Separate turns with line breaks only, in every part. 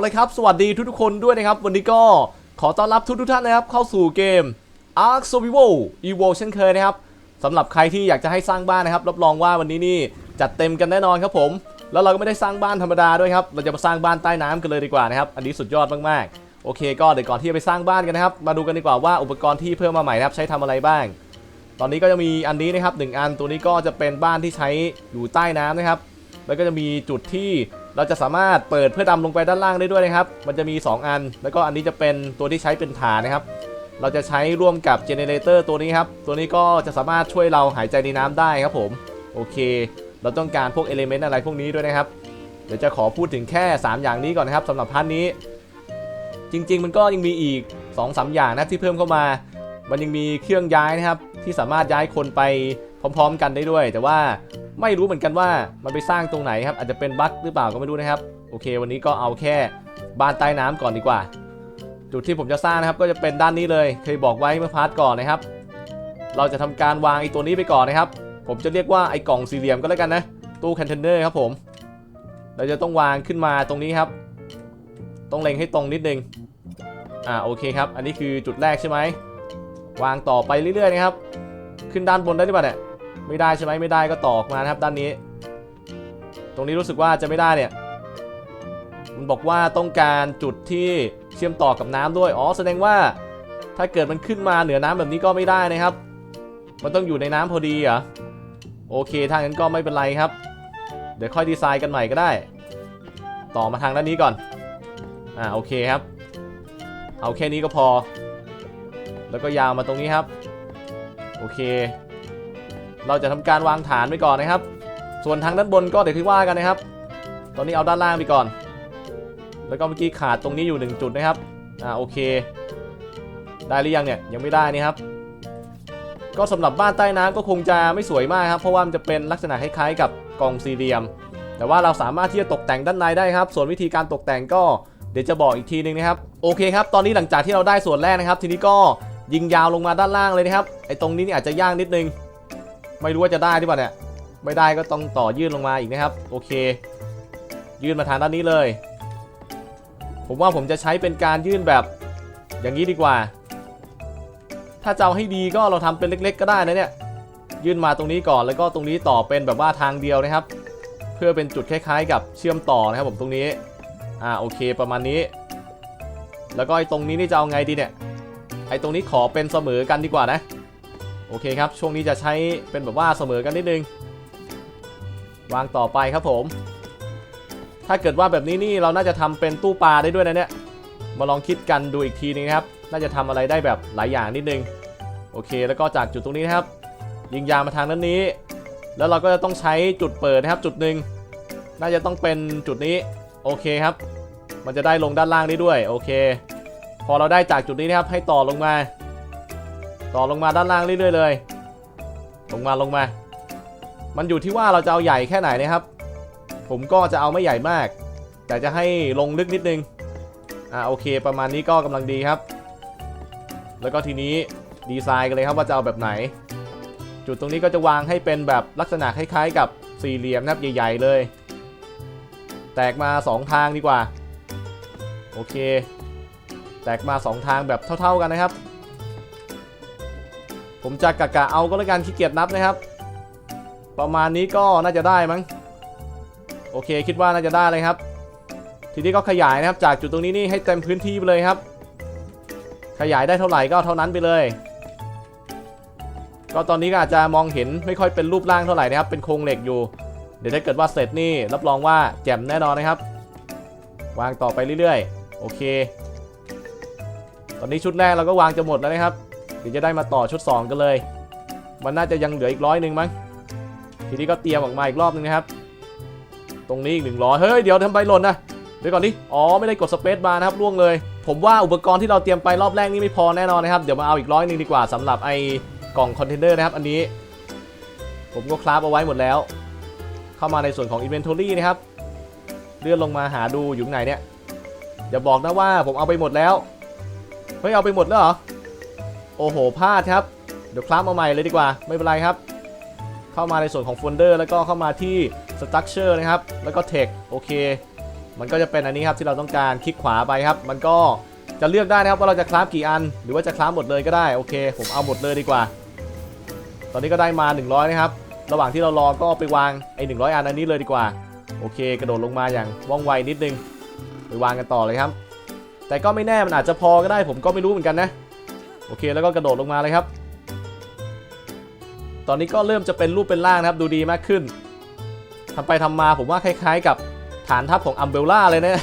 เลยครับ สวัสดีทุกๆคนด้วยนะครับ วันนี้ก็ขอต้อนรับทุกๆท่านนะครับ เข้าสู่เกม Ark Survival Evo เช่นเคยนะครับสำหรับใครที่อยากจะให้สร้างบ้านนะครับ รับรองว่าวันนี้นี่จัดเต็มกันแน่นอนครับผม แล้วเราก็ไม่ได้สร้างบ้านธรรมดาด้วยครับ เราจะมาสร้างบ้านใต้น้ำกันเลยดีกว่านะครับ อันนี้สุดยอดมากๆ โอเค ก็เดี๋ยวก่อนที่จะไปสร้างบ้านกันนะครับ มาดูกันดีกว่าว่าอุปกรณ์ที่เพิ่มมาใหม่นะครับ ใช้ทำอะไรบ้าง ตอนนี้ก็จะมีอันนี้นะครับหนึ่งอัน ตัวนี้ก็จะเป็นบ้านที่ใช้อยู่ใต้น้ำนะครับ แล้วก็จะมีจุดที่ เราจะสามารถเปิดเพื่อดำลงไปด้านล่างได้ด้วยนะครับ มันจะมี 2 อัน แล้วก็อันนี้จะเป็นตัวที่ใช้เป็นฐานนะครับ เราจะใช้ร่วมกับเจเนเรเตอร์ตัวนี้ครับ ตัวนี้ก็จะสามารถช่วยเราหายใจในน้ำได้ครับผม โอเค เราต้องการพวกเอลิเมนต์อะไรพวกนี้ด้วยนะครับ เดี๋ยวจะขอพูดถึงแค่ 3 อย่างนี้ก่อนนะครับสำหรับพาร์ทนี้ จริง ๆ มันก็ยังมีอีก2-3อย่างนะที่เพิ่มเข้ามา มันยังมีเครื่องย้ายนะครับที่สามารถย้ายคนไปพร้อม ๆ กันได้ด้วย แต่ว่า ไม่รู้เหมือนกันว่ามันไปสร้างตรงไหนครับ อาจจะเป็นบั๊กหรือเปล่าก็ไม่รู้นะครับ โอเค วันนี้ก็เอาแค่บ้านใต้น้ำก่อนดีกว่า จุดที่ผมจะสร้างนะครับ ก็จะเป็นด้านนี้เลย เคยบอกไว้เมื่อพาร์ทก่อนนะครับ เราจะทำการวางไอ้ตัวนี้ไปก่อนนะครับ ผมจะเรียกว่าไอ้กล่องสี่เหลี่ยมก็แล้วกันนะ ตู้คอนเทนเนอร์ครับผม เราจะต้องวางขึ้นมาตรงนี้ครับ ต้องเล็งให้ตรงนิดนึง อ่าโอเคครับ อันนี้คือจุดแรกใช่ไหม วางต่อไปเรื่อยๆนะครับ ขึ้นด้านบนได้หรือเปล่าเนี่ย ไม่ได้ใช่ไหมไม่ได้ก็ตอกมานะครับ ด้านนี้ ตรงนี้รู้สึกว่าจะไม่ได้เนี่ย มันบอกว่าต้องการจุดที่เชื่อมต่อกับน้ำด้วย อ๋อ แสดงว่าถ้าเกิดมันขึ้นมาเหนือน้ำแบบนี้ก็ไม่ได้นะครับ มันต้องอยู่ในน้ำพอดีเหรอ โอเคถ้างนั้นก็ไม่เป็นไรครับ เดี๋ยวค่อยดีไซน์กันใหม่ก็ได้ ต่อมาทางด้านนี้ก่อน อ่า โอเคครับ เอาแค่นี้ก็พอ แล้วก็ยาวมาตรงนี้ครับ โอเค เราจะทำการวางฐานไว้ก่อนนะครับ ส่วนทางด้านบนก็เดี๋ยวที่ว่ากันนะครับ ตอนนี้เอาด้านล่างไปก่อน แล้วก็เมื่อกี้ขาดตรงนี้อยู่หนึ่งจุดนะครับ อ่าโอเค ได้หรือยังเนี่ยยังไม่ได้นี่ครับ ก็สำหรับบ้านใต้น้ำก็คงจะไม่สวยมากครับ เพราะว่ามันจะเป็นลักษณะคล้ายๆกับกองสี่เหลี่ยม แต่ว่าเราสามารถที่จะตกแต่งด้านในได้ครับ ส่วนวิธีการตกแต่งก็เดี๋ยวจะบอกอีกทีนึงนะครับ โอเคครับ ตอนนี้หลังจากที่เราได้ส่วนแรกนะครับ ทีนี้ก็ยิงยาวลงมาด้านล่างเลยนะครับ ไอ้ตรงนี้นี่อาจจะยากนิดนึง ไม่รู้ว่าจะได้หรือเปล่าเนี่ย ไม่ได้ก็ต้องต่อยื่นลงมาอีกนะครับ โอเค ยื่นมาทางด้านนี้เลย ผมว่าผมจะใช้เป็นการยื่นแบบอย่างนี้ดีกว่า ถ้าจะเอาให้ดีก็เราทำเป็นเล็ก ๆ ก็ได้นะเนี่ย ยื่นมาตรงนี้ก่อนแล้วก็ตรงนี้ต่อเป็นแบบว่าทางเดียวนะครับ เพื่อเป็นจุดคล้ายๆ กับเชื่อมต่อนะครับผมตรงนี้ อ่าโอเคประมาณนี้ แล้วก็ไอ้ตรงนี้นี่จะเอาไงดีเนี่ย ไอ้ตรงนี้ขอเป็นเสมอกันดีกว่านะ โอเคครับ ช่วงนี้จะใช้เป็นแบบว่าเสมอกันนิดนึง วางต่อไปครับผม ถ้าเกิดว่าแบบนี้นี่เราน่าจะทำเป็นตู้ปลาได้ด้วยนะเนี่ย มาลองคิดกันดูอีกทีนึงครับ น่าจะทำอะไรได้แบบหลายอย่างนิดนึง โอเค แล้วก็จากจุดตรงนี้นะครับ ยิงยางมาทางด้านนี้ แล้วเราก็จะต้องใช้จุดเปิดนะครับ จุดหนึ่งน่าจะต้องเป็นจุดนี้ โอเคครับ มันจะได้ลงด้านล่างได้ด้วย โอเค พอเราได้จากจุดนี้นะครับ ให้ต่อลงมา ต่อลงมาด้านล่างเรื่อยๆเลย ลงมาลงมา มันอยู่ที่ว่าเราจะเอาใหญ่แค่ไหนนะครับ ผมก็จะเอาไม่ใหญ่มาก แต่จะให้ลงลึกนิดนึง อ่าโอเค ประมาณนี้ก็กำลังดีครับ แล้วก็ทีนี้ดีไซน์กันเลยครับว่าจะเอาแบบไหน จุดตรงนี้ก็จะวางให้เป็นแบบลักษณะคล้ายๆ กับสี่เหลี่ยมนะครับใหญ่ ๆ เลย แตกมา 2 ทางดีกว่า โอเค แตกมา 2 ทางแบบเท่า ๆกันนะครับ ผมจะกะกะเอาก็แล้วกันขี้เกียจนับนะครับ ประมาณนี้ก็น่าจะได้มั้งโอเคคิดว่าน่าจะได้เลยครับ ทีนี้ก็ขยายนะครับจากจุดตรงนี้นี่ให้เต็มพื้นที่ไปเลยครับ ขยายได้เท่าไหร่ก็เท่านั้นไปเลย ก็ตอนนี้ก็อาจจะมองเห็นไม่ค่อยเป็นรูปร่างเท่าไหร่นะครับ เป็นโครงเหล็กอยู่ เดี๋ยวถ้าเกิดว่าเสร็จนี่รับรองว่าแจ่มแน่นอนนะครับ วางต่อไปเรื่อยๆ โอเค ตอนนี้ชุดแรกเราก็วางจะหมดแล้วนะครับ เดี๋ยวจะได้มาต่อชุด 2 กันเลย มันน่าจะยังเหลืออีกร้อยหนึ่งมั้ง ทีนี้ก็เตรียมออกมาอีกรอบนึงนะครับ ตรงนี้อีกหนึ่งร้อยเฮ้ย เดี๋ยวทำไมหล่นนะ เดี๋ยวก่อนดิ อ๋อ ไม่ได้กดสเปซบาร์นะครับล่วงเลย ผมว่าอุปกรณ์ที่เราเตรียมไปรอบแรกนี่ไม่พอแน่นอนนะครับ เดี๋ยวมาเอาอีกร้อยหนึ่งดีกว่าสำหรับไอ้กล่องคอนเทนเนอร์นะครับ อันนี้ ผมก็คราฟเอาไว้หมดแล้ว เข้ามาในส่วนของ Inventory นะครับ เลื่อนลงมาหาดูอยู่ไหนเนี่ยอย่าบอกนะว่าผมเอาไปหมดแล้ว เฮ้ยเอาไปหมดแล้วเหรอ โอ้โหพลาดครับ เดี๋ยวคราฟมาใหม่เลยดีกว่า ไม่เป็นไรครับ เข้ามาในส่วนของโฟลเดอร์แล้วก็เข้ามาที่ Structure นะครับ แล้วก็ Text โอเค มันก็จะเป็นอันนี้ครับที่เราต้องการคลิกขวาไปครับ มันก็จะเลือกได้นะครับว่าเราจะคราฟกี่อัน หรือว่าจะคราฟหมดเลยก็ได้โอเค ผมเอาหมดเลยดีกว่า ตอนนี้ก็ได้มา 100 นะครับ ระหว่างที่เรารอก็ไปวางไอ้100อันอันนี้เลยดีกว่า โอเค กระโดดลงมาอย่างว่องไวนิดนึงไปวางกันต่อเลยครับ แต่ก็ไม่แน่มันอาจจะพอก็ได้ผมก็ไม่รู้เหมือนกันนะ โอเคแล้วก็กระโดดลงมาเลยครับ ตอนนี้ก็เริ่มจะเป็นรูปเป็นร่างนะครับ ดูดีมากขึ้นทำไปทำมาผมว่าคล้าย ๆ กับฐานทัพของอัมเบลล่าเลยนะ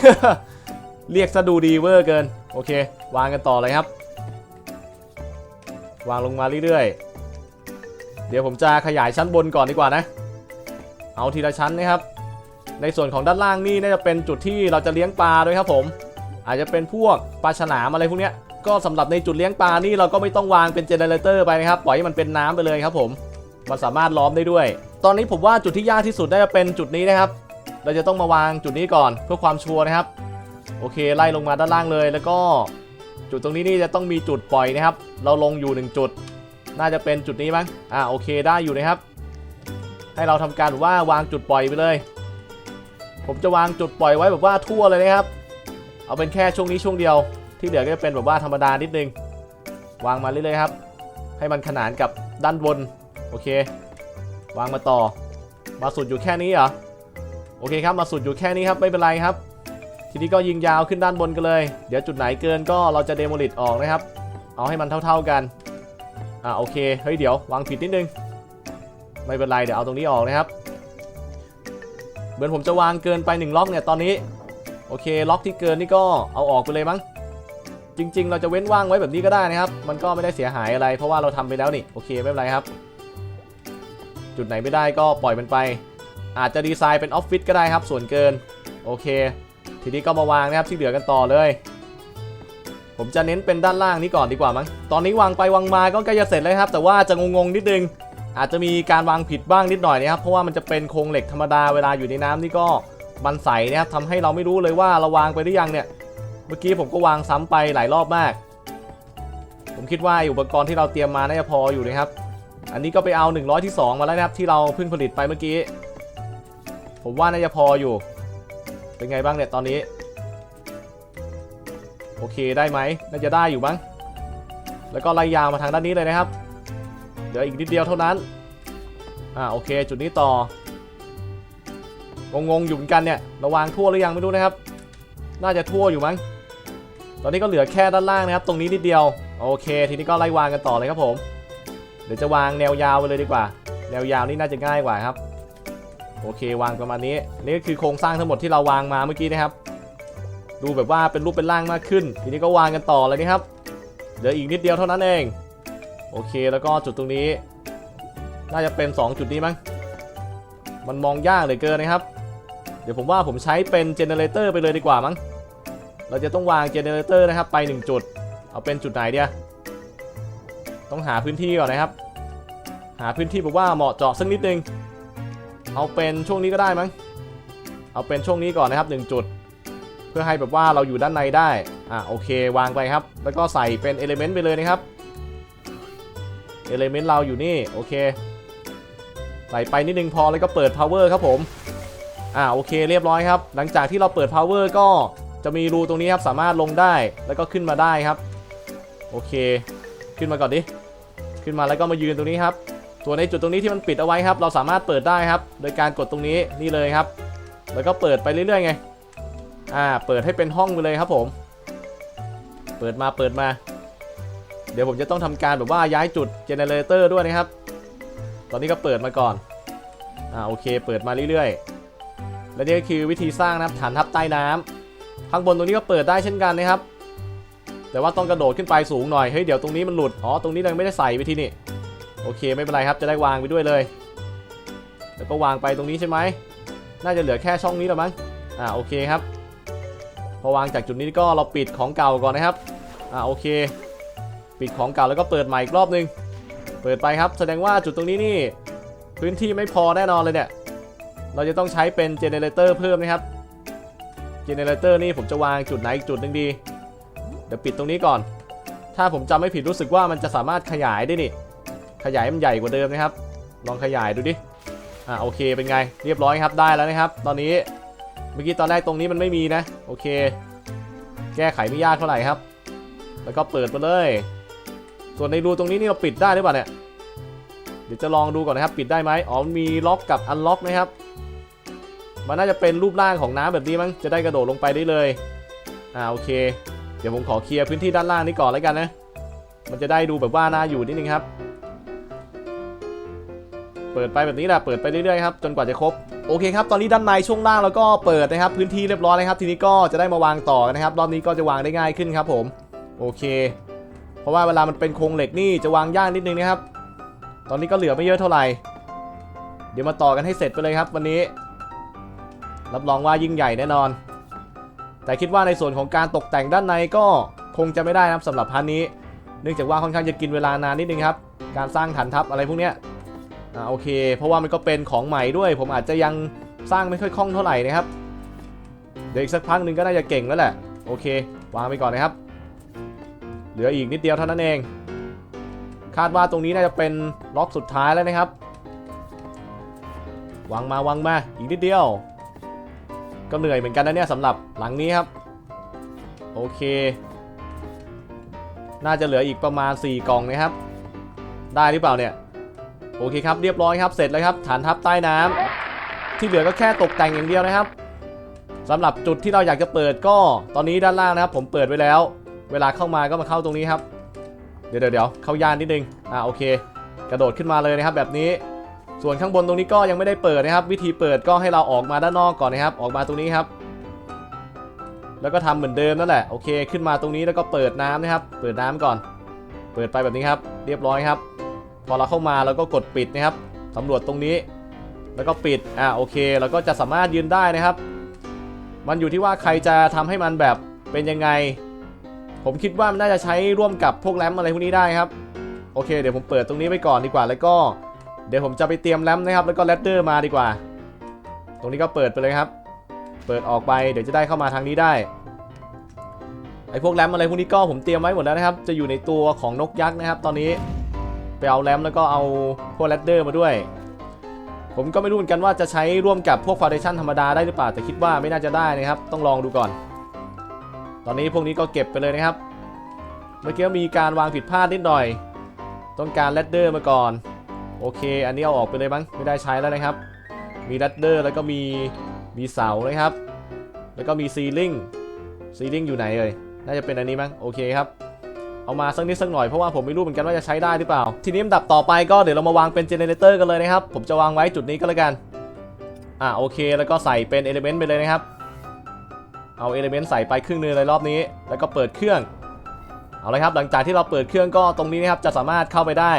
เรียกซะดูดีเวอร์เกิน โอเค วางกันต่อเลยครับ วางลงมาเรื่อยๆ เดี๋ยวผมจะขยายชั้นบนก่อนดีกว่านะ เอาทีละชั้นนะครับ ในส่วนของด้านล่างนี่น่าจะเป็นจุดที่เราจะเลี้ยงปลาด้วยครับผม อาจจะเป็นพวกปลาฉลามอะไรพวกเนี้ย ก็สำหรับในจุดเลี้ยงปลานี่เราก็ไม่ต้องวางเป็นเจเนเรเตอร์ไปนะครับปล่อยให้มันเป็นน้ำไปเลยครับผมมันสามารถล้อมได้ด้วย ตอนนี้ผมว่าจุดที่ยากที่สุดน่าจะเป็นจุดนี้นะครับ เราจะต้องมาวางจุดนี้ก่อนเพื่อความชัวร์นะครับ โอเคไล่ลงมาด้านล่างเลย แล้วก็จุดตรงนี้นี่จะต้องมีจุดปล่อยนะครับ เราลงอยู่หนึ่งจุด น่าจะเป็นจุดนี้มั้งอ่าโอเคได้อยู่นะครับ ให้เราทำการว่าวางจุดปล่อยไปเลย ผมจะวางจุดปล่อยไว้แบบว่าทั่วเลยนะครับ เอาเป็นแค่ช่วงนี้ช่วงเดียว ที่เหลือก็จะเป็นแบบว่าธรรมดานิดนึง วางมาเรื่อยๆครับ ให้มันขนานกับด้านบน โอเค วางมาต่อ มาสุดอยู่แค่นี้เหรอ โอเคครับ มาสุดอยู่แค่นี้ครับ ไม่เป็นไรครับ ทีนี้ก็ยิงยาวขึ้นด้านบนกันเลย เดี๋ยวจุดไหนเกินก็เราจะเดโมลิตออกนะครับ เอาให้มันเท่า ๆกัน อ่าโอเค เฮ้ยเดี๋ยว วางผิดนิดนึง ไม่เป็นไรเดี๋ยวเอาตรงนี้ออกนะครับ เหมือนผมจะวางเกินไป1ล็อกเนี่ยตอนนี้ โอเค ล็อกที่เกินนี่ก็เอาออกไปเลยมั้ง จริง ๆ เราจะเว้นว่างไว้แบบนี้ก็ได้นะครับ มันก็ไม่ได้เสียหายอะไรเพราะว่าเราทำไปแล้วนี่โอเคไม่เป็นไรครับ จุดไหนไม่ได้ก็ปล่อยมันไป อาจจะดีไซน์เป็นออฟฟิศก็ได้ครับ ส่วนเกินโอเค ทีนี้ก็มาวางนะครับที่เหลือกันต่อเลย ผมจะเน้นเป็นด้านล่างนี้ก่อนดีกว่ามั้งตอนนี้วางไปวางมาก็ใกล้จะเสร็จแล้วครับ แต่ว่าจะงงๆนิดนึงอาจจะมีการวางผิดบ้างนิดหน่อยนะครับ เพราะว่ามันจะเป็นโครงเหล็กธรรมดาเวลาอยู่ในน้ำนี่ก็มันใสนะครับทำให้เราไม่รู้เลยว่าเราวางไปหรือยังเนี่ย เมื่อกี้ผมก็วางซ้ำไปหลายรอบมาก ผมคิดว่าอุปกรณ์ที่เราเตรียมมาน่าจะพออยู่นะครับ อันนี้ก็ไปเอา100ที่2มาแล้วนะครับที่เราเพิ่งผลิตไปเมื่อกี้ ผมว่าน่าจะพออยู่ เป็นไงบ้างเนี่ยตอนนี้ โอเคได้ไหมน่าจะได้อยู่บ้างแล้วก็ไล่ยาวมาทางด้านนี้เลยนะครับ เดี๋ยวอีกนิดเดียวเท่านั้น อ่าโอเค จุดนี้ต่องงๆอยู่เหมือนกันเนี่ยระวางทั่วหรือยังไม่รู้นะครับ น่าจะทั่วอยู่มั้ง ตอนนี้ก็เหลือแค่ด้านล่างนะครับ ตรงนี้นิดเดียว โอเค ทีนี้ก็ไล่วางกันต่อเลยครับผม เดี๋ยวจะวางแนวยาวไปเลยดีกว่า แนวยาวนี่น่าจะง่ายกว่าครับ โอเควางประมาณนี้ นี่ก็คือโครงสร้างทั้งหมดที่เราวางมาเมื่อกี้นะครับ ดูแบบว่าเป็นรูปเป็นร่างมากขึ้น ทีนี้ก็วางกันต่อเลยนะครับ เหลืออีกนิดเดียวเท่านั้นเอง โอเค แล้วก็จุดตรงนี้ น่าจะเป็น 2 จุดนี้มั้ง มันมองยากเหลือเกินนะครับ เดี๋ยวผมว่าผมใช้เป็นเจเนเรเตอร์ไปเลยดีกว่ามั้ง เราจะต้องวางเจเนเรเตอร์นะครับไป 1 จุด เอาเป็นจุดไหนเดียต้องหาพื้นที่ก่อนนะครับ หาพื้นที่แบบว่าเหมาะเจาะสักนิดนึง เอาเป็นช่วงนี้ก็ได้มั้ง เอาเป็นช่วงนี้ก่อนนะครับ 1 จุด เพื่อให้แบบว่าเราอยู่ด้านในได้ อะโอเค วางไปครับ แล้วก็ใส่เป็นเอลิเมนต์ไปเลยนะครับ เอลิเมนต์เราอยู่นี่โอเค ใส่ไปนิดนึงพอแล้วก็เปิด power ครับผม อ่าโอเคเรียบร้อยครับ หลังจากที่เราเปิด power ก็ จะมีรูตรงนี้ครับสามารถลงได้แล้วก็ขึ้นมาได้ครับ โอเค ขึ้นมาก่อนดิขึ้นมาแล้วก็มายืนตรงนี้ครับส่วนในจุดตรงนี้ที่มันปิดเอาไว้ครับ เราสามารถเปิดได้ครับ โดยการกดตรงนี้นี่เลยครับ แล้วก็เปิดไปเรื่อยๆไงอ่าเปิดให้เป็นห้องไปเลยครับผม เปิดมาเปิดมา เดี๋ยวผมจะต้องทำการแบบว่าย้ายจุดเจเนเรเตอร์ด้วยนะครับ ตอนนี้ก็เปิดมาก่อนอ่าโอเค เปิดมาเรื่อยๆและนี่ก็คือวิธีสร้างนะครับฐานทัพใต้น้ำ ข้างบนตรงนี้ก็เปิดได้เช่นกันนะครับ แต่ว่าต้องกระโดดขึ้นไปสูงหน่อยเฮ้ยเดี๋ยวตรงนี้มันหลุดอ๋อตรงนี้ยังไม่ได้ใส่ไปที่นี่โอเคไม่เป็นไรครับจะได้วางไปด้วยเลย แล้วก็วางไปตรงนี้ใช่ไหมน่าจะเหลือแค่ช่องนี้แล้วมั้งอ่าโอเคครับ พอวางจากจุดนี้ก็เราปิดของเก่าก่อนนะครับอ่าโอเค ปิดของเก่าแล้วก็เปิดใหม่อีกรอบนึง เปิดไปครับ แสดงว่าจุดตรงนี้นี่ พื้นที่ไม่พอแน่นอนเลยเนี่ยเราจะต้องใช้เป็นเจเนเรเตอร์เพิ่มนะครับ เจเนเรเตอร์นี่ผมจะวางจุดไหนอีกจุดหนึ่งดี เดี๋ยวปิดตรงนี้ก่อน ถ้าผมจำไม่ผิดรู้สึกว่ามันจะสามารถขยายได้นี่ ขยายมันใหญ่กว่าเดิมนะครับ ลองขยายดูดิ อ่าโอเคเป็นไง เรียบร้อยครับได้แล้วนะครับ ตอนนี้เมื่อกี้ตอนแรกตรงนี้มันไม่มีนะ โอเค แก้ไขไม่ยากเท่าไหร่ครับ แล้วก็เปิดมาเลย ส่วนในรูตรงนี้นี่เราปิดได้หรือเปล่าเนี่ย เดี๋ยวจะลองดูก่อนนะครับ ปิดได้ไหมอ๋อมีล็อกกับอันล็อกนะครับ มันน่าจะเป็นรูปร่างของน้ำแบบนี้มั้ง จะได้กระโดดลงไปได้เลย อ่าโอเค เดี๋ยวผมขอเคลียร์พื้นที่ด้านล่างนี้ก่อนแล้วกันนะ มันจะได้ดูแบบว่าน่าอยู่นิดนึงครับ เปิดไปแบบนี้แหละ เปิดไปเรื่อยๆครับจนกว่าจะครบ โอเคครับ ตอนนี้ด้านในช่วงล่างเราก็เปิดนะครับ พื้นที่เรียบร้อยนะครับ ทีนี้ก็จะได้มาวางต่อกันนะครับ รอบนี้ก็จะวางได้ง่ายขึ้นครับผม โอเค เพราะว่าเวลามันเป็นโครงเหล็กนี่จะวางยากนิดนึงนะครับ ตอนนี้ก็เหลือไม่เยอะเท่าไหร่ เดี๋ยวมาต่อกันให้เสร็จไปเลยครับ วันนี้ รับรองว่ายิ่งใหญ่แน่นอน แต่คิดว่าในส่วนของการตกแต่งด้านในก็คงจะไม่ได้นะครับสำหรับพันนี้ เนื่องจากว่าค่อนข้างจะกินเวลานานนิดนึงครับ การสร้างฐานทัพอะไรพวกเนี้ยอ่าโอเค เพราะว่ามันก็เป็นของใหม่ด้วย ผมอาจจะยังสร้างไม่ค่อยคล่องเท่าไหร่นะครับ เดี๋ยวอีกสักพักหนึ่งก็น่าจะเก่งแล้วแหละ โอเค วางไปก่อนนะครับ เหลืออีกนิดเดียวเท่านั้นเอง คาดว่าตรงนี้น่าจะเป็นล็อกสุดท้ายแล้วนะครับ วางมาวางมา อีกนิดเดียว ก็เหนื่อยเหมือนกันนะเนี่ยสำหรับหลังนี้ครับ โอเค น่าจะเหลืออีกประมาณ 4 กล่องนะครับ ได้หรือเปล่าเนี่ย โอเคครับเรียบร้อยครับเสร็จแล้วครับ ฐานทัพใต้น้ำที่เหลือก็แค่ตกแต่งอย่างเดียวนะครับสำหรับจุดที่เราอยากจะเปิดก็ ตอนนี้ด้านล่างนะครับ ผมเปิดไว้แล้ว เวลาเข้ามาก็มาเข้าตรงนี้ครับ เดี๋ยวเดี๋ยวเดี๋ยวเข้ายานนิดนึงอ่าโอเค กระโดดขึ้นมาเลยนะครับแบบนี้ ส่วนข้างบนตรงนี้ก็ยังไม่ได้เปิดนะครับ วิธีเปิดก็ให้เราออกมาด้านนอกก่อนนะครับ ออกมาตรงนี้ครับ แล้วก็ทำเหมือนเดิมนั่นแหละโอเค ขึ้นมาตรงนี้แล้วก็เปิดน้ำนะครับ เปิดน้ำก่อน เปิดไปแบบนี้ครับ เรียบร้อยครับ พอเราเข้ามาเราก็กดปิดนะครับสำรวจตรงนี้ แล้วก็ปิดอ่าโอเคเราก็จะสามารถยืนได้นะครับ มันอยู่ที่ว่าใครจะทำให้มันแบบเป็นยังไง ผมคิดว่ามันน่าจะใช้ร่วมกับพวกแรมอะไรพวกนี้ได้ครับโอเค เดี๋ยวผมเปิดตรงนี้ไว้ก่อนดีกว่าแล้วก็ เดี๋ยวผมจะไปเตรียมแรมนะครับ แล้วก็แรดเดอร์มาดีกว่า ตรงนี้ก็เปิดไปเลยครับ เปิดออกไปเดี๋ยวจะได้เข้ามาทางนี้ได้ ไอ้พวกแรมอะไรพวกนี้ก็ผมเตรียมไว้หมดแล้วนะครับ จะอยู่ในตัวของนกยักษ์นะครับ ตอนนี้ไปเอาแรมแล้วก็เอาพวกแรดเดอร์มาด้วย ผมก็ไม่รู้เหมือนกันว่าจะใช้ร่วมกับพวกฟาวเดชั่นธรรมดาได้หรือเปล่า แต่คิดว่าไม่น่าจะได้นะครับ ต้องลองดูก่อน ตอนนี้พวกนี้ก็เก็บไปเลยนะครับ เมื่อกี้มีการวางผิดพลาดนิดหน่อย ต้องการแรดเดอร์มาก่อน โอเค อันนี้เอาออกไปเลยมั้งไม่ได้ใช้แล้วนะครับ มีแรดเดอร์แล้วก็มีมีเสานะครับ แล้วก็มีซีลิงซีลิงอยู่ไหนเอ่ยน่าจะเป็นอันนี้มั้งโอเคครับเอามาสักนิดสักหน่อยเพราะว่าผมไม่รู้เหมือนกันว่าจะใช้ได้หรือเปล่า ทีนี้ลำดับต่อไปก็เดี๋ยวเรามาวางเป็นเจเนเรเตอร์กันเลยนะครับ ผมจะวางไว้จุดนี้ก็แล้วกัน อ่าโอเคแล้วก็ใส่เป็นเอลิเมนต์ไปเลยนะครับ เอาเอลิเมนต์ใส่ไปครึ่งนึงเลยรอบนี้ แล้วก็เปิดเครื่อง เอาเลยครับหลังจากที่เราเปิดเครื่องก็ตรงนี้นะครับจะสามารถเข้าไปได้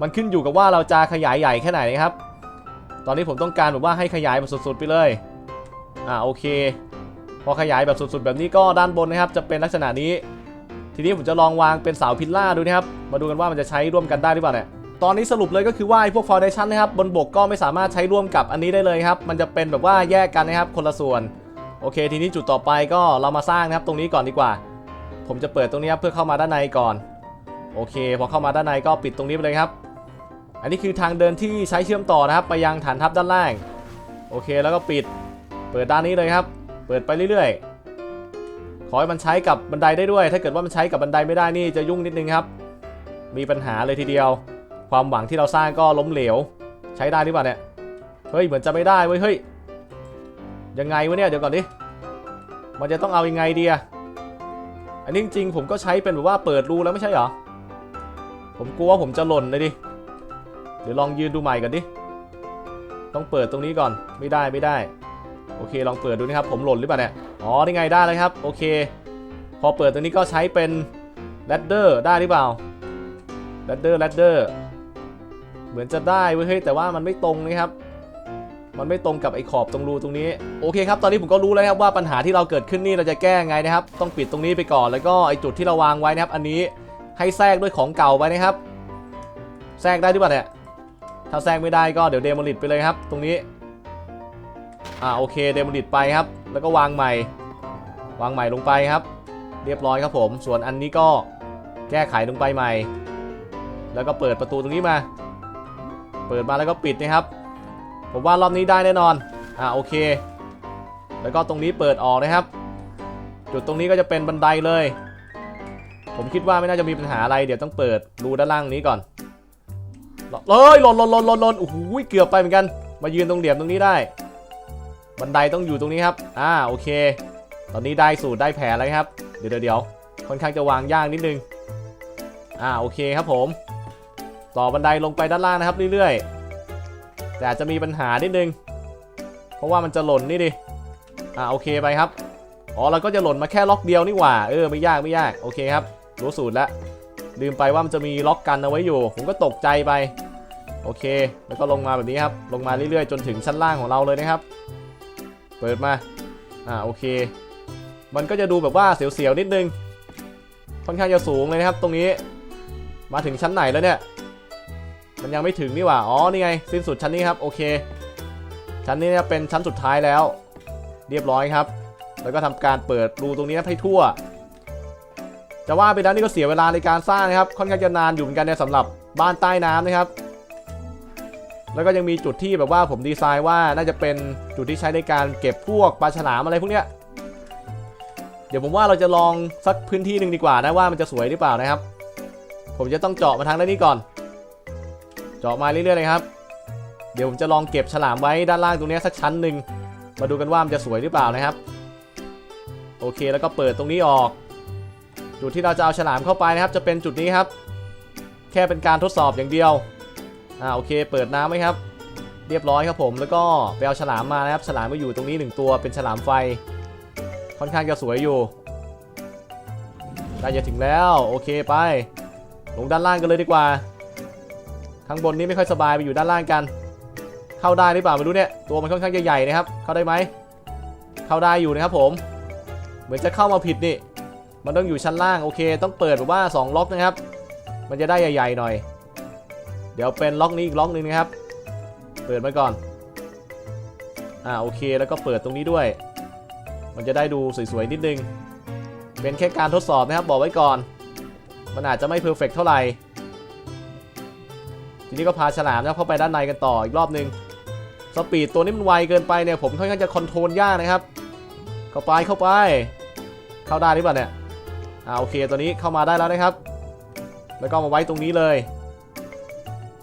มันขึ้นอยู่กับว่าเราจะขยายใหญ่แค่ไหนนะครับ ตอนนี้ผมต้องการแบบว่าให้ขยายแบบสุดๆไปเลย อ่าโอเค พอขยายแบบสุดๆ แบบนี้ก็ด้านบนนะครับจะเป็นลักษณะนี้ ทีนี้ผมจะลองวางเป็นเสาพิลล่าดูนะครับ มาดูกันว่ามันจะใช้ร่วมกันได้หรือเปล่าเนี่ย ตอนนี้สรุปเลยก็คือว่าไอ้พวกฟ u n เดชั o นนะครับบนบกก็ไม่สามารถใช้ร่วมกับอันนี้ได้เลยครับ มันจะเป็นแบบว่าแยกกันนะครับคนละส่วน โอเค ทีนี้จุดต่อไปก็เรามาสร้างนะครับตรงนี้ก่อนดีกว่า ผมจะเปิดตรงนี้ครับเพื่อเข้ามาด้านในก่อน โอเค พอเข้ามาด้านในก็ปิดตรงนี้ไปเลยครับ อันนี้คือทางเดินที่ใช้เชื่อมต่อนะครับ ไปยังฐานทัพด้านล่าง โอเคแล้วก็ปิด เปิดด้านนี้เลยครับ เปิดไปเรื่อยๆ ขอให้มันใช้กับบันไดได้ด้วย ถ้าเกิดว่ามันใช้กับบันไดไม่ได้นี่จะยุ่งนิดนึงครับ มีปัญหาเลยทีเดียว ความหวังที่เราสร้างก็ล้มเหลว ใช้ได้หรือเปล่าเนี่ย เฮ้ยเหมือนจะไม่ได้เว้ย เฮ้ย ยังไงวะเนี่ยเดี๋ยวก่อนดิ มันจะต้องเอายังไงดีอะอันนี้จริงๆผมก็ใช้เป็นแบบว่าเปิดรูแล้วไม่ใช่เหรอ ผมกลัวว่าผมจะหล่นเลยดิ เดี๋ยวลองยืนดูใหม่กันดิ ต้องเปิดตรงนี้ก่อน ไม่ได้ไม่ได้ โอเคลองเปิดดูนะครับ ผมหล่นหรือเปล่าเนี่ย อ๋อนี่ไงได้เลยครับ โอเค พอเปิดตรงนี้ก็ใช้เป็นแรดเดอร์ได้หรือเปล่าแรดเดอร์แรดเดอร์ เหมือนจะได้เว้ยเฮ้ยแต่ว่ามันไม่ตรงนะครับ มันไม่ตรงกับไอ้ขอบตรงรูตรงนี้ โอเคครับ ตอนนี้ผมก็รู้แล้วครับว่าปัญหาที่เราเกิดขึ้นนี่เราจะแก้ไงนะครับ ต้องปิดตรงนี้ไปก่อน แล้วก็ไอ้จุดที่เราวางไว้นะครับ อันนี้ให้แทรกด้วยของเก่าไปนะครับ แทรกได้หรือเปล่าเนี่ย ถ้าแทรกไม่ได้ก็เดี๋ยวเดโมลิตไปเลยครับ ตรงนี้ อ่าโอเคเดโมลิตไปครับ แล้วก็วางใหม่ วางใหม่ลงไปครับ เรียบร้อยครับผม ส่วนอันนี้ก็แก้ไขลงไปใหม่ แล้วก็เปิดประตูตรงนี้มา เปิดมาแล้วก็ปิดนะครับ ผมว่ารอบนี้ได้แน่นอน อ่าโอเค แล้วก็ตรงนี้เปิดออกนะครับ จุดตรงนี้ก็จะเป็นบันไดเลย ผมคิดว่าไม่น่าจะมีปัญหาอะไร เดี๋ยวต้องเปิดรูด้านล่างนี้ก่อน เอ้ยหล่นหล่นหล่นหล่นหล่นโอ้โหเกือบไปเหมือนกัน มายืนตรงเหลี่ยมตรงนี้ได้ บันไดต้องอยู่ตรงนี้ครับ อ่าโอเค ตอนนี้ได้สูตรได้แผนแล้วครับเดี๋ยวเดี๋ยวเดี๋ยวค่อนข้างจะวางยากนิดนึง อ่าโอเคครับผม ต่อบันไดลงไปด้านล่างนะครับเรื่อยๆ แต่อาจจะมีปัญหานิดนึง เพราะว่ามันจะหล่นนี่ดิ อ่าโอเคไปครับ อ๋อเราก็จะหล่นมาแค่ล็อกเดียวนี่หว่า เออไม่ยากไม่ยาก โอเคครับ รู้สูตรแล้ว ลืมไปว่ามันจะมีล็อกกันเอาไว้อยู่ ผมก็ตกใจไป โอเค แล้วก็ลงมาแบบนี้ครับ ลงมาเรื่อยๆ จนถึงชั้นล่างของเราเลยนะครับ เปิดมา อ่า โอเค มันก็จะดูแบบว่าเสียวๆ นิดนึง ค่อนข้างจะสูงเลยนะครับ ตรงนี้ มาถึงชั้นไหนแล้วเนี่ย มันยังไม่ถึงนี่หว่า อ๋อ นี่ไง สิ้นสุดชั้นนี้ครับ โอเค ชั้นนี้เนี่ยเป็นชั้นสุดท้ายแล้ว เรียบร้อยครับ แล้วก็ทำการเปิดรูตรงนี้ให้ทั่ว จะว่าไปแล้วนี่ก็เสียเวลาในการสร้างนะครับ ค่อนข้างจะนานอยู่เหมือนกันเนี่ยสำหรับบ้านใต้น้ำนะครับ แล้วก็ยังมีจุดที่แบบว่าผมดีไซน์ว่าน่าจะเป็นจุดที่ใช้ในการเก็บพวกปลาฉลามอะไรพวกเนี้ยเดี๋ยวผมว่าเราจะลองสักพื้นที่หนึ่งดีกว่านะว่ามันจะสวยหรือเปล่านะครับ ผมจะต้องเจาะมาทางด้านนี้ก่อน เจาะมาเรื่อยๆเลยครับ เดี๋ยวผมจะลองเก็บฉลามไว้ด้านล่างตรงนี้สักชั้นหนึ่งมาดูกันว่ามันจะสวยหรือเปล่านะครับ โอเคแล้วก็เปิดตรงนี้ออก จุดที่เราจะเอาฉลามเข้าไปนะครับ จะเป็นจุดนี้ครับ แค่เป็นการทดสอบอย่างเดียว อ่าโอเค เปิดน้ำไว้ครับ เรียบร้อยครับผม แล้วก็ไปเอาฉลามมานะครับ ฉลามก็อยู่ตรงนี้หนึ่งตัวเป็นฉลามไฟ ค่อนข้างจะสวยอยู่ใกล้จะถึงแล้ว โอเคไป ลงด้านล่างกันเลยดีกว่า ข้างบนนี้ไม่ค่อยสบายไปอยู่ด้านล่างกัน เข้าได้หรือเปล่าไม่รู้เนี่ยตัวมันค่อนข้างจะใหญ่นะครับ เข้าได้ไหม เข้าได้อยู่นะครับผม เหมือนจะเข้ามาผิดนี่ มันต้องอยู่ชั้นล่างโอเค ต้องเปิดแบบว่า 2 ล็อกนะครับ มันจะได้ใหญ่ๆหน่อย เดี๋ยวเป็นล็อกนี้อีกล็อกหนึ่งนะครับ เปิดมาก่อน อ่าโอเคแล้วก็เปิดตรงนี้ด้วย มันจะได้ดูสวยๆนิดนึง เป็นแค่การทดสอบนะครับบอกไว้ก่อน มันอาจจะไม่เพอร์เฟกเท่าไหร่ ทีนี้ก็พาฉลามนะเข้าไปด้านในกันต่ออีกรอบนึง สปีดตัวนี้มันไวเกินไปเนี่ยผมค่อนข้างจะคอนโทรลยากนะครับ เข้าไปเข้าไป เข้าได้หรือเปล่าเนี่ย อ่าโอเคตัวนี้เข้ามาได้แล้วนะครับ แล้วก็มาไว้ตรงนี้เลย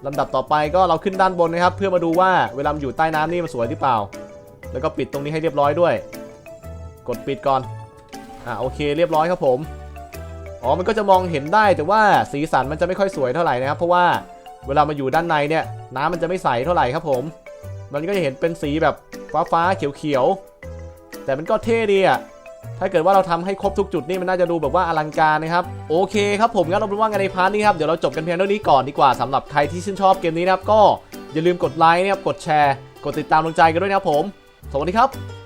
ลำดับต่อไปก็เราขึ้นด้านบนนะครับ เพื่อมาดูว่าเวลามันอยู่ใต้น้ำนี่มันสวยหรือเปล่า แล้วก็ปิดตรงนี้ให้เรียบร้อยด้วย กดปิดก่อนอ่าโอเคเรียบร้อยครับผมอ๋อมันก็จะมองเห็นได้แต่ว่าสีสันมันจะไม่ค่อยสวยเท่าไหร่นะครับ เพราะว่าเวลามาอยู่ด้านในเนี่ย น้ำมันจะไม่ใสเท่าไหร่ครับผม มันก็จะเห็นเป็นสีแบบฟ้าฟ้าๆเขียวเขียวๆแต่มันก็เท่ดีอะ ถ้าเกิดว่าเราทำให้ครบทุกจุดนี่มันน่าจะดูแบบว่าอลังการนะครับ โอเคครับผมงั้นเราเป็นว่ากันในพาร์ทนี้ครับ เดี๋ยวเราจบกันเพียงเท่านี้ก่อนดีกว่าสำหรับใครที่ชื่นชอบเกมนี้นะครับ ก็อย่าลืมกดไลค์นะครับ กดแชร์ กดติดตามดวงใจกันด้วยนะครับผม สวัสดีครับ